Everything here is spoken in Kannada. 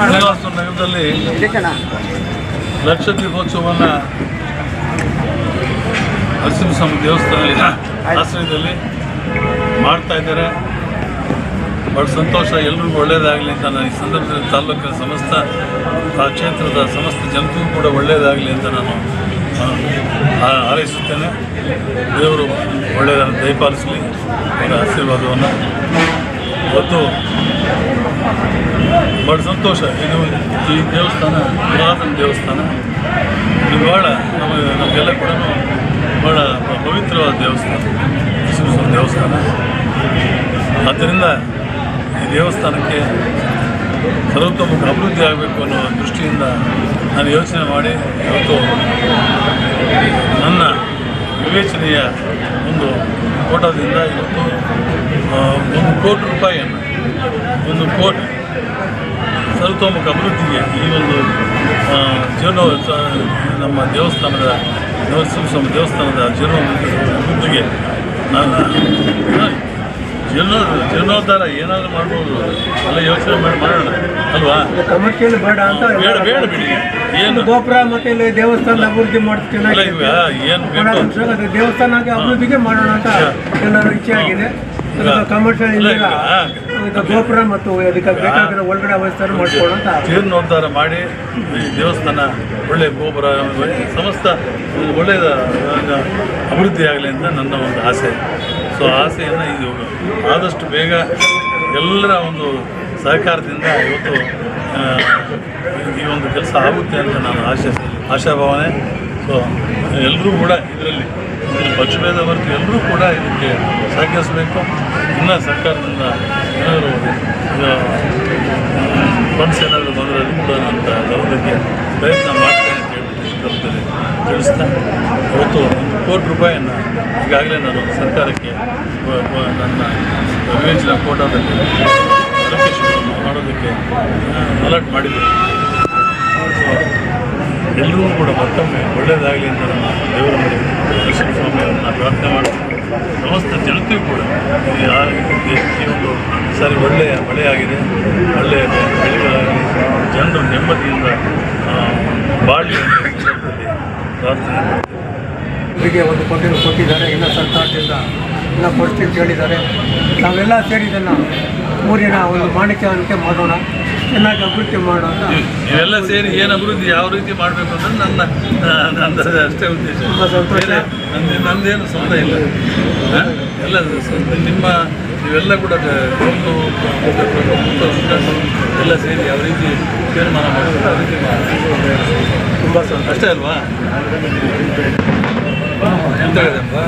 ನಗರದಲ್ಲಿ ಲಕ್ಷ ದೀಪೋತ್ಸವವನ್ನು ನರಸಿಂಹಸ್ವಾಮಿ ದೇವಸ್ಥಾನದ ಆಶ್ರಯದಲ್ಲಿ ಮಾಡ್ತಾ ಇದ್ದಾರೆ. ಬಹಳ ಸಂತೋಷ. ಎಲ್ರಿಗೂ ಒಳ್ಳೆಯದಾಗಲಿ ಅಂತ ನಾನು ಈ ಸಂದರ್ಭದಲ್ಲಿ ತಾಲೂಕಿನ ಸಮಸ್ತ, ಆ ಕ್ಷೇತ್ರದ ಸಮಸ್ತ ಜನತೆಗೂ ಕೂಡ ಒಳ್ಳೆಯದಾಗಲಿ ಅಂತ ನಾನು ಹಾರೈಸುತ್ತೇನೆ. ದೇವರು ಒಳ್ಳೆಯದನ್ನು ದಯಪಾಲಿಸಲಿ. ಅವರ ಆಶೀರ್ವಾದವನ್ನು. ಮತ್ತು ಬಹಳ ಸಂತೋಷ. ಇದು ಈ ದೇವಸ್ಥಾನ, ಪುರಾತನ ದೇವಸ್ಥಾನ. ಇದು ಭಾಳ ನಮಗೆ ನಮಗೆಲ್ಲ ಕೂಡ ಭಾಳ ಪವಿತ್ರವಾದ ದೇವಸ್ಥಾನ. ನರಸಿಂಹಸ್ವಾಮಿ ದೇವಸ್ಥಾನ. ಆದ್ದರಿಂದ ಈ ದೇವಸ್ಥಾನಕ್ಕೆ ಸರ್ವತೋಮುಖ ಅಭಿವೃದ್ಧಿ ಆಗಬೇಕು ಅನ್ನೋ ದೃಷ್ಟಿಯಿಂದ ನಾನು ಯೋಚನೆ ಮಾಡಿ, ಇವತ್ತು ನನ್ನ ವಿವೇಚನೆಯ ಒಂದು ಕೋಟದಿಂದ ಇವತ್ತು ಒಂದು ಕೋಟಿ ರೂಪಾಯಿಯನ್ನು, ಒಂದು ಕೋಟಿ ಸರ್ವತೋಮುಖ ಅಭಿವೃದ್ಧಿಗೆ ಈ ಒಂದು ಜೀರ್ಣೋ ನಮ್ಮ ದೇವಸ್ಥಾನದ ನರಸಿಂಹಸ್ವಾಮಿ ದೇವಸ್ಥಾನದ ಜೀರ್ಣೋ ಅಭಿವೃದ್ಧಿಗೆ ನಾನು ಜೀರ್ಣೋ ಜೀರ್ಣೋದ್ಧಾರ ಏನಾದರೂ ಮಾಡ್ಬೋದು. ಅಲ್ಲ ಯೋಚನೆ ಮಾಡಿ ಮಾಡೋಣ. ಅಲ್ವಾ? ಕಮರ್ಷಿಯಲ್ ಬೇಡ ಅಂತ ಬೇಡ ಬೇಡ ಬಿಡಿ. ಏನು? ಗೋಪುರ ಮತ್ತೆ ಇಲ್ಲಿ ದೇವಸ್ಥಾನ ಅಭಿವೃದ್ಧಿ ಮಾಡ್ತೀವಿ ಅಲ್ಲ ಈಗ ಏನು ಬೇಕು? ದೇವಸ್ಥಾನಕ್ಕೆ ಅಭಿವೃದ್ಧಿಗೆ ಮಾಡೋಣ ಅಂತ ಎಲ್ಲರೂ ಇಚ್ಛೆ ಆಗಿದೆ. ಕಮರ್ಷಿಯಲ್ ಇಲ್ಲ, ಗೋಪುರ ಮತ್ತು ಅದಕ್ಕೆ ಬೇಕಾಗಿರೋ ಒಳಗಡೆ ವ್ಯವಸ್ಥೆ ಮಾಡ್ಕೊಳ್ಳೋ ಅಂತ ಜೀರ್ಣೋದ್ಧಾರ ಮಾಡಿ ಈ ದೇವಸ್ಥಾನ ಒಳ್ಳೆ ಗೋಪುರ ಸಮಸ್ತ ಒಳ್ಳೆಯ ಅಭಿವೃದ್ಧಿ ಆಗಲಿ ಅಂತ ನನ್ನ ಒಂದು ಆಸೆ. ಸೊ ಆಸೆಯನ್ನು ಇದು ಆದಷ್ಟು ಬೇಗ ಎಲ್ಲರ ಒಂದು ಸಹಕಾರದಿಂದ ಇವತ್ತು ಈ ಒಂದು ಕೆಲಸ ಆಗುತ್ತೆ ಅಂತ ನಾನು ಆಶೆ ಆಶಾಭಾವನೆ. ಸೊ ಎಲ್ಲರೂ ಕೂಡ ಇದರಲ್ಲಿ ಇದು ಪಕ್ಷಭೇದ ಎಲ್ಲರೂ ಕೂಡ ಇದಕ್ಕೆ ಸಹಕರಿಸಬೇಕು. ಇನ್ನು ಸರ್ಕಾರದಿಂದ ಏನಾದರೂ ಫಂಡ್ಸ್ ಏನಾದರೂ ಬಂದರೆ ಅದು ಕೂಡ ನಾನು ಪ್ರಯತ್ನ ಮಾಡ್ತೇನೆ ಅಂತ ಹೇಳಿ ಈ ಸಂದರ್ಭದಲ್ಲಿ ತಿಳಿಸ್ತಾ ಇವತ್ತು ಒಂದು ಕೋಟಿ ರೂಪಾಯಿಯನ್ನು ಈಗಾಗಲೇ ನಾನು ಸರ್ಕಾರಕ್ಕೆ ನನ್ನ ವಿವೇಚನಾ ಕೋಟಾದಲ್ಲಿ ಮಾಡೋದಕ್ಕೆ ಅಲರ್ಟ್ ಮಾಡಿದ್ದೆ ಎಲ್ಲರೂ ಕೂಡ ಮತ್ತೊಮ್ಮೆ ಒಳ್ಳೆಯದಾಗಲಿ ಅಂತ ನಾನು ದೇವರ ಲಕ್ಷ್ಮೀ ನರಸಿಂಹಸ್ವಾಮಿ ಅವರನ್ನ ಪ್ರಾರ್ಥನೆ ಮಾಡ್ತೀನಿ. ಸಮಸ್ತ ಜನತೆಯೂ ಕೂಡ ಈ ಒಂದು ಸರಿ ಒಳ್ಳೆಯ ಮಳೆಯಾಗಿದೆ ಒಳ್ಳೆಯ ಬೆಳೆಗಳಾಗಲಿ ಜನರು ನೆಮ್ಮದಿಯಿಂದ ಆ, ಬಾಳಲಿ ಅಂತ ಈ ಸಂದರ್ಭದಲ್ಲಿ ಪ್ರಾರ್ಥನೆ ಇವರಿಗೆ ಒಂದು ಕೋಟಿ ಕೊಟ್ಟಿದ್ದಾರೆ. ಇನ್ನ ಸರ್ಕಾರದಿಂದ ಇನ್ನ ಕೊಡ್ತೀವಿ ಕೇಳಿದ್ದಾರೆ. ಹೇಳಿದ್ದಾರೆ ನಾವೆಲ್ಲ ಸೇರಿ ಇದನ್ನು ಊರಿನ ಒಂದು ಮಾಣಿಕ್ಯವಂತೆ ಮಾಡೋಣ ಚೆನ್ನಾಗಿ ಅಭಿವೃದ್ಧಿ ಮಾಡೋಣ ಇವೆಲ್ಲ ಸೇರಿ ಏನು ಅಭಿವೃದ್ಧಿ ಯಾವ ರೀತಿ ಮಾಡಬೇಕು ಅಂದ್ರೆ ನನ್ನ ನ- ಅಷ್ಟೇ ಉದ್ದೇಶ. ನಂದು ನಂದೇನು ಸ್ವಂತ ಇಲ್ಲ. ಎಲ್ಲ ನಿಮ್ಮ ಇವೆಲ್ಲ ಕೂಡ ಎಲ್ಲ ಸೇರಿ ಯಾವ ರೀತಿ ತೀರ್ಮಾನ ಮಾಡಬೇಕು ಆ ರೀತಿ ಮಾಡಿ ಅಷ್ಟೇ ಅಲ್ವಾ ಎಂತ ಹೇಳಿದಪ್ಪ